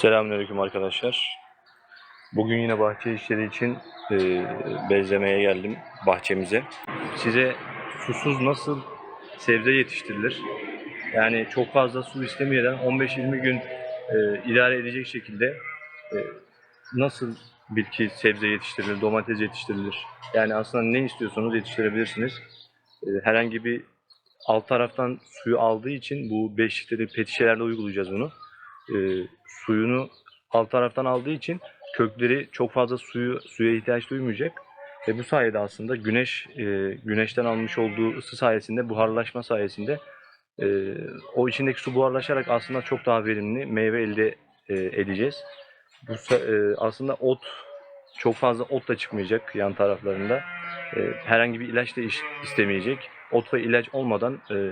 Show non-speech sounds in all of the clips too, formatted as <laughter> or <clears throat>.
Selamünaleyküm arkadaşlar. Bugün yine bahçe işleri için e, bezlemeye geldim bahçemize. Size susuz nasıl sebze yetiştirilir? Yani çok fazla su istemeden 15-20 gün e, idare edecek şekilde e, nasıl bitki sebze yetiştirilir, domates yetiştirilir? Yani aslında ne istiyorsanız yetiştirebilirsiniz. E, herhangi bir alt taraftan suyu aldığı için bu 5 litrelik pet şişelerde uygulayacağız bunu e, suyunu alt taraftan aldığı için kökleri çok fazla suyu suya ihtiyaç duymayacak. Ve bu sayede aslında güneş e, güneşten almış olduğu ısı sayesinde buharlaşma sayesinde e, o içindeki su buharlaşarak aslında çok daha verimli meyve elde e, edeceğiz. Bu e, aslında ot çok fazla ot da çıkmayacak yan taraflarında. E, herhangi bir ilaç da iş- istemeyecek. Ot ve ilaç olmadan e,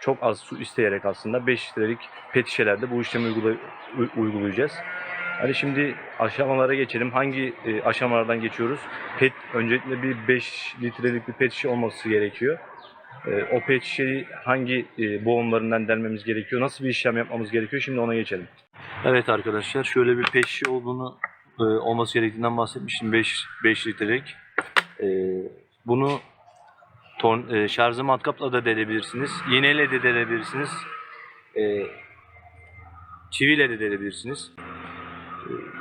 çok az su isteyerek aslında 5 litrelik pet şişelerde bu işlemi uygula- uygulayacağız. Hadi şimdi aşamalara geçelim. Hangi e, aşamalardan geçiyoruz? Pet öncelikle bir 5 litrelik bir pet şişe olması gerekiyor. E, o pet şişeyi hangi e, boğumlarından delmemiz gerekiyor? Nasıl bir işlem yapmamız gerekiyor? Şimdi ona geçelim. Evet arkadaşlar şöyle bir pet şişe olduğunu e, olması gerektiğinden bahsetmiştim. 5 5 litrelik. E, bunu Torn, e, şarjı matkapla da delebilirsiniz. İğneyle de delebilirsiniz. E, çiviyle de delebilirsiniz.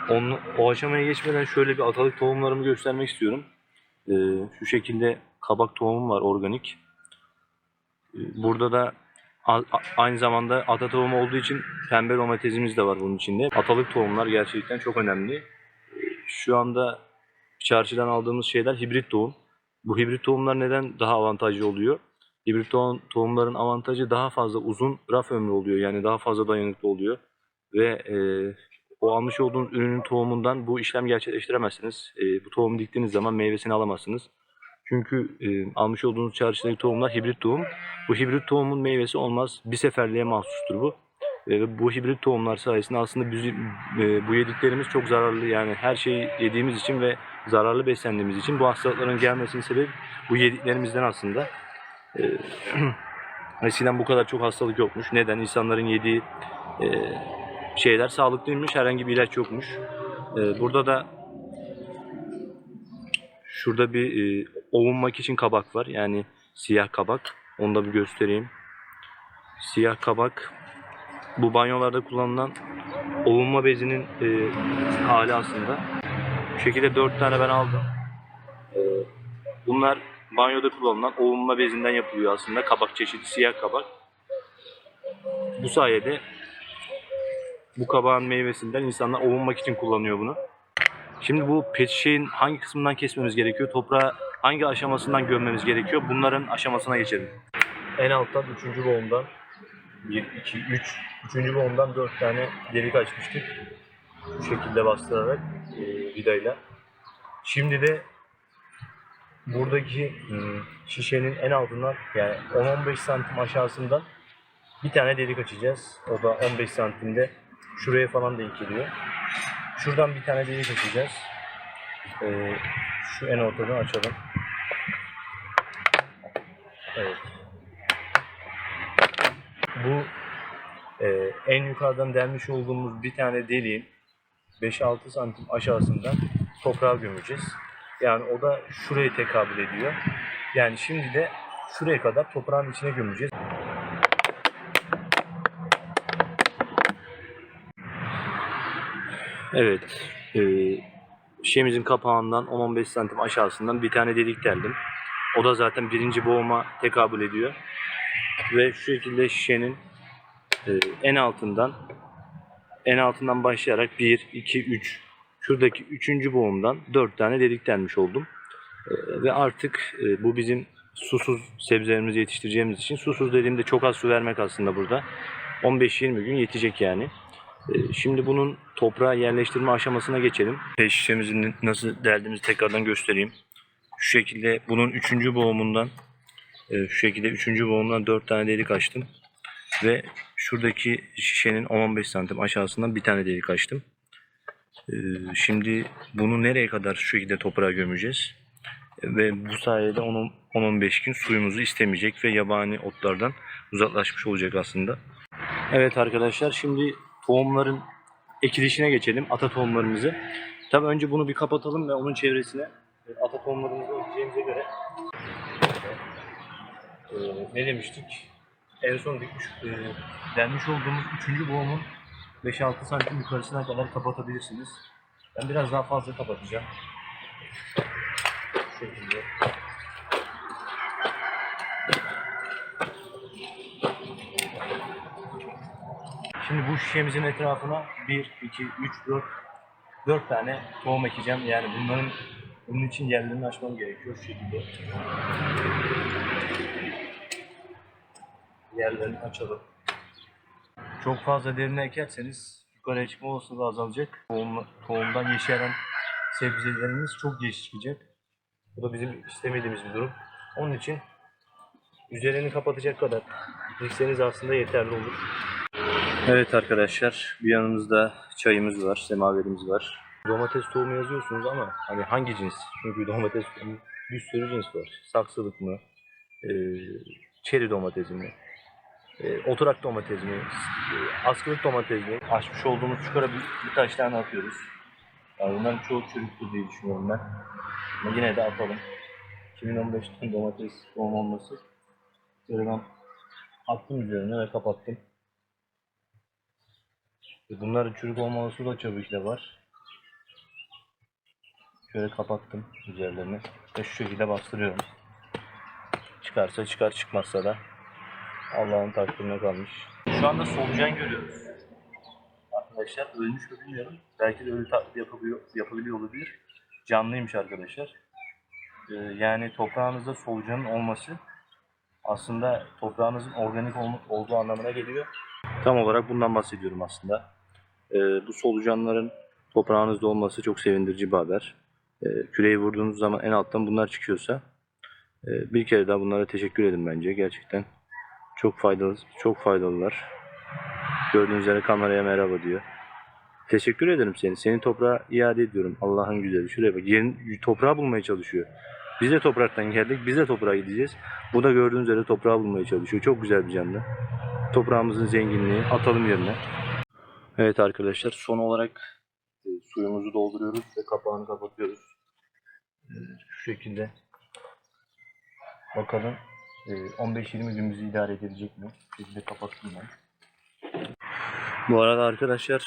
E, onu, o aşamaya geçmeden şöyle bir atalık tohumlarımı göstermek istiyorum. E, şu şekilde kabak tohumum var organik. E, burada da a- a- aynı zamanda ata tohumu olduğu için pembe domatesimiz de var bunun içinde. Atalık tohumlar gerçekten çok önemli. E, Şu anda çarşıdan aldığımız şeyler hibrit tohum. Bu hibrit tohumlar neden daha avantajlı oluyor? Hibrit tohum, tohumların avantajı daha fazla uzun raf ömrü oluyor. Yani daha fazla dayanıklı oluyor. Ve e, o almış olduğunuz ürünün tohumundan bu işlem gerçekleştiremezsiniz. E, bu tohumu diktiğiniz zaman meyvesini alamazsınız. Çünkü e, almış olduğunuz çarşıdaki tohumlar hibrit tohum. Bu hibrit tohumun meyvesi olmaz. Bir seferliğe mahsustur bu. Ve bu hibrit tohumlar sayesinde aslında biz, e, bu yediklerimiz çok zararlı. Yani her şeyi yediğimiz için ve zararlı beslendiğimiz için bu hastalıkların gelmesinin sebebi bu yediklerimizden aslında. Ee, <clears throat> eskiden bu kadar çok hastalık yokmuş. Neden? İnsanların yediği e, şeyler sağlıklıymış, herhangi bir ilaç yokmuş. Ee, burada da şurada bir e, ovunmak için kabak var. Yani siyah kabak. Onu da bir göstereyim. Siyah kabak bu banyolarda kullanılan ovunma bezinin e, hali aslında. Şekilde 4 tane ben aldım. Ee, bunlar banyoda kullanılan ovunma bezinden yapılıyor aslında. Kabak çeşidi, siyah kabak. Bu sayede bu kabağın meyvesinden insanlar ovunmak için kullanıyor bunu. Şimdi bu pet şişenin hangi kısmından kesmemiz gerekiyor? Toprağı hangi aşamasından gömmemiz gerekiyor? Bunların aşamasına geçelim. En alttan 3. boğumdan 1, 2, 3. 3. boğumdan 4 tane delik açmıştık. Bu şekilde bastırarak e, vidayla. Şimdi de buradaki şişenin en altından yani 10-15 santim aşağısından bir tane delik açacağız. O da 15 santimde şuraya falan denk geliyor. Şuradan bir tane delik açacağız. E, şu en ortadan açalım. Evet. Bu e, en yukarıdan delmiş olduğumuz bir tane deliğin 5-6 santim aşağısından toprağa gömeceğiz. Yani o da şuraya tekabül ediyor. Yani şimdi de şuraya kadar toprağın içine gömeceğiz. Evet. E, şişemizin kapağından 10-15 santim aşağısından bir tane delik deldim. O da zaten birinci boğuma tekabül ediyor. Ve şu şekilde şişenin e, en altından en altından başlayarak 1, 2, 3 şuradaki üçüncü boğumdan 4 tane delik delmiş oldum. E, ve artık e, bu bizim susuz sebzelerimizi yetiştireceğimiz için susuz dediğimde çok az su vermek aslında burada. 15-20 gün yetecek yani. E, şimdi bunun toprağa yerleştirme aşamasına geçelim. Peş nasıl deldiğimizi tekrardan göstereyim. Şu şekilde bunun üçüncü boğumundan e, şu şekilde üçüncü boğumdan 4 tane delik açtım. Ve şuradaki şişenin 10-15 santim aşağısından bir tane delik açtım. Ee, Şimdi bunu nereye kadar şu şekilde toprağa gömeceğiz? Ve bu sayede 10-15 gün suyumuzu istemeyecek ve yabani otlardan uzaklaşmış olacak aslında. Evet arkadaşlar şimdi tohumların ekilişine geçelim ata tohumlarımızı. Tabii önce bunu bir kapatalım ve onun çevresine e, ata tohumlarımızı ekeceğimize göre e, ne demiştik? En son dikmiş, e, denmiş olduğumuz üçüncü boğumun 5-6 santim yukarısına kadar kapatabilirsiniz. Ben biraz daha fazla kapatacağım. Şu şekilde. Şimdi bu şişemizin etrafına 1, 2, 3, 4, 4 tane tohum ekeceğim. Yani bunların bunun için yerlerini açmam gerekiyor şu şekilde. Yerlerini açalım. Çok fazla derine ekerseniz yukarıya çıkma olasılığı azalacak. Tohum, tohumdan yeşeren sebzeleriniz çok geç çıkacak. Bu da bizim istemediğimiz bir durum. Onun için üzerini kapatacak kadar dikseniz aslında yeterli olur. Evet arkadaşlar, bir yanımızda çayımız var, semaverimiz var. Domates tohumu yazıyorsunuz ama hani hangi cins? Çünkü domates tohumu bir sürü cins var. Saksılık mı? Ee, çeri domatesi mi? Ee, oturak domates mi? E, askılık domates mi? Açmış olduğumuz çukura bir, birkaç tane atıyoruz. Yani bunların çoğu çürüktür diye düşünüyorum ben. Ama yine de atalım. 2015'ten domates tohum olması. Şöyle ben attım üzerine ve kapattım. E, Bunların çürük olmaması da ki de var. Şöyle kapattım üzerlerini ve şu şekilde bastırıyorum. Çıkarsa çıkar çıkmazsa da Allah'ın takdirine kalmış. Şu anda solucan görüyoruz. Arkadaşlar ölmüş mü bilmiyorum. Belki de ölü taklidi yapabiliyor, yapabiliyor olabilir. Canlıymış arkadaşlar. Ee, yani toprağınızda solucanın olması aslında toprağınızın organik ol- olduğu anlamına geliyor. Tam olarak bundan bahsediyorum aslında. Ee, bu solucanların toprağınızda olması çok sevindirici bir haber. Ee, küreği vurduğunuz zaman en alttan bunlar çıkıyorsa e, bir kere daha bunlara teşekkür edin bence. Gerçekten çok faydalı, çok faydalılar. Gördüğünüz üzere kameraya merhaba diyor. Teşekkür ederim seni. Seni toprağa iade ediyorum. Allah'ın güzeli. Şuraya bak. Yerin, toprağı bulmaya çalışıyor. Biz de topraktan geldik. Biz de toprağa gideceğiz. Bu da gördüğünüz üzere toprağı bulmaya çalışıyor. Çok güzel bir canlı. Toprağımızın zenginliği. Atalım yerine. Evet arkadaşlar son olarak e, suyumuzu dolduruyoruz ve kapağını kapatıyoruz. E, şu şekilde. Bakalım 15-20 gün bizi idare edebilecek mi? Bir de kapattım ben. Bu arada arkadaşlar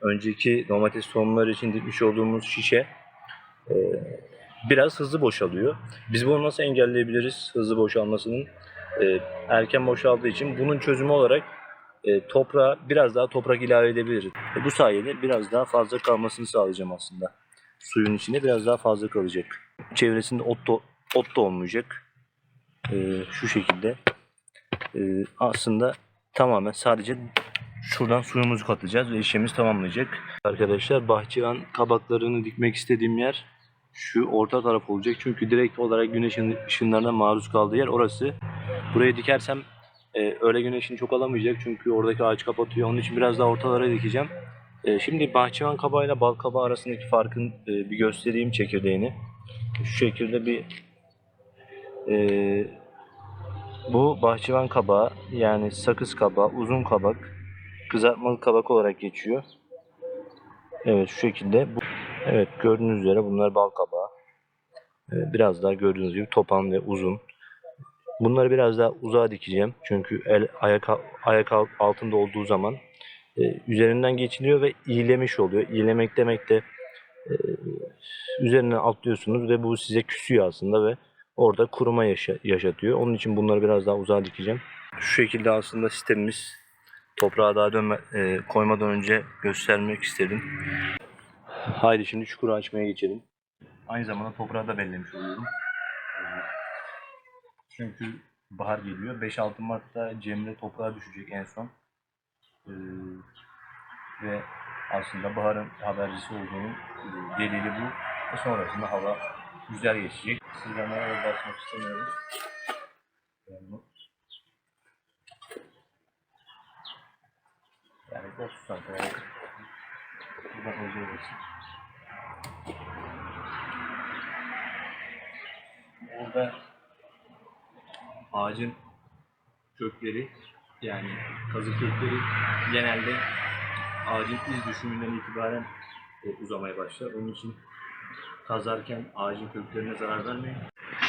önceki domates tohumları için dikmiş olduğumuz şişe e, biraz hızlı boşalıyor. Biz bunu nasıl engelleyebiliriz hızlı boşalmasının? E, erken boşaldığı için bunun çözümü olarak e, toprağa biraz daha toprak ilave edebiliriz. E, bu sayede biraz daha fazla kalmasını sağlayacağım aslında. Suyun içinde biraz daha fazla kalacak. Çevresinde ot da, ot da olmayacak. E, şu şekilde. E, aslında tamamen sadece şuradan suyumuzu katacağız ve işlemimiz tamamlayacak. Arkadaşlar bahçıvan kabaklarını dikmek istediğim yer şu orta taraf olacak. Çünkü direkt olarak güneş ışınlarına maruz kaldığı yer orası. Buraya dikersem e, öğle güneşini çok alamayacak çünkü oradaki ağaç kapatıyor. Onun için biraz daha ortalara dikeceğim. E, şimdi bahçıvan kabağıyla bal kabağı arasındaki farkın e, bir göstereyim çekirdeğini. Şu şekilde bir e, bu bahçıvan kabağı yani sakız kabağı, uzun kabak, kızartmalı kabak olarak geçiyor. Evet şu şekilde. Bu, evet gördüğünüz üzere bunlar bal kabağı. E, biraz daha gördüğünüz gibi topan ve uzun. Bunları biraz daha uzağa dikeceğim. Çünkü el ayak ayak altında olduğu zaman e, üzerinden geçiliyor ve iyilemiş oluyor. İyilemek demek de e, üzerine atlıyorsunuz ve bu size küsüyor aslında ve orada kuruma yaşa- yaşatıyor. Onun için bunları biraz daha uzağa dikeceğim. Şu şekilde aslında sistemimiz toprağa daha dönme, e, koymadan önce göstermek istedim. Haydi şimdi çukuru açmaya geçelim. Aynı zamanda toprağı da bellemiş oluyorum. Çünkü bahar geliyor. 5-6 Mart'ta Cemre toprağa düşecek en son. Ee, ve aslında baharın habercisi olduğunun e, delili bu. Ve sonrasında hava güzel geçecek. Sizden merhaba basmak istemiyorum. Yani, yani 30 santim. Yani, buradan hoca olursun. Burada ağacın kökleri yani kazı kökleri genelde ağacın iz düşümünden itibaren e, uzamaya başlar. Onun için kazarken ağacın köklerine zarar vermeyin.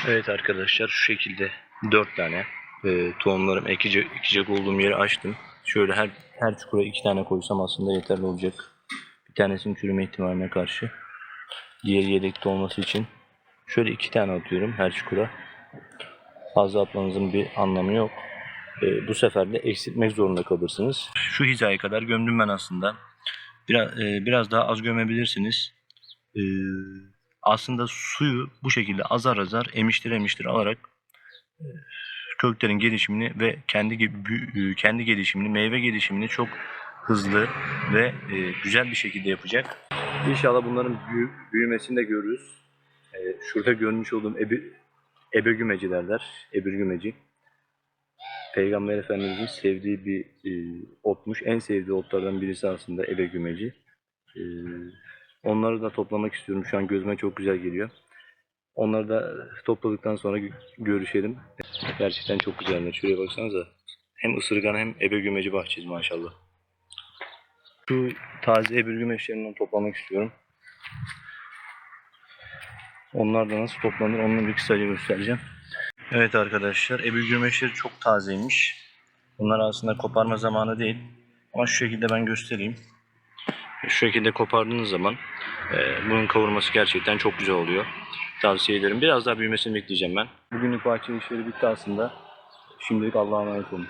Evet arkadaşlar şu şekilde 4 tane e, tohumlarım ekecek, ekecek olduğum yeri açtım. Şöyle her her çukura iki tane koysam aslında yeterli olacak. Bir tanesinin çürüme ihtimaline karşı. Diğeri yedekte olması için. Şöyle iki tane atıyorum her çukura. Fazla atmanızın bir anlamı yok. E, bu sefer de eksiltmek zorunda kalırsınız. Şu hizaya kadar gömdüm ben aslında. Biraz, e, biraz daha az gömebilirsiniz. E, aslında suyu bu şekilde azar azar emiştir emiştir alarak e, köklerin gelişimini ve kendi e, kendi gelişimini, meyve gelişimini çok hızlı ve e, güzel bir şekilde yapacak. İnşallah bunların büyü- büyümesini de görürüz. Şurada görmüş olduğum ebe, ebegümeci derler. Ebirgümeci. Peygamber Efendimiz'in sevdiği bir e, otmuş. En sevdiği otlardan birisi aslında ebegümeci. E, onları da toplamak istiyorum. Şu an gözüme çok güzel geliyor. Onları da topladıktan sonra gö- görüşelim. Gerçekten çok güzeller. Şuraya baksanıza. Hem ısırgan hem ebegümeci bahçesi maşallah. Şu taze ebegümeçlerinden toplamak istiyorum. Onlar da nasıl toplanır onu bir kısaca göstereceğim. Evet arkadaşlar ebegümeçleri çok tazeymiş. Bunlar aslında koparma zamanı değil. Ama şu şekilde ben göstereyim. Şu şekilde kopardığınız zaman e, bunun kavurması gerçekten çok güzel oluyor. Tavsiye ederim. Biraz daha büyümesini bekleyeceğim ben. Bugünlük bahçe işleri bitti aslında. Şimdilik Allah'a emanet olun.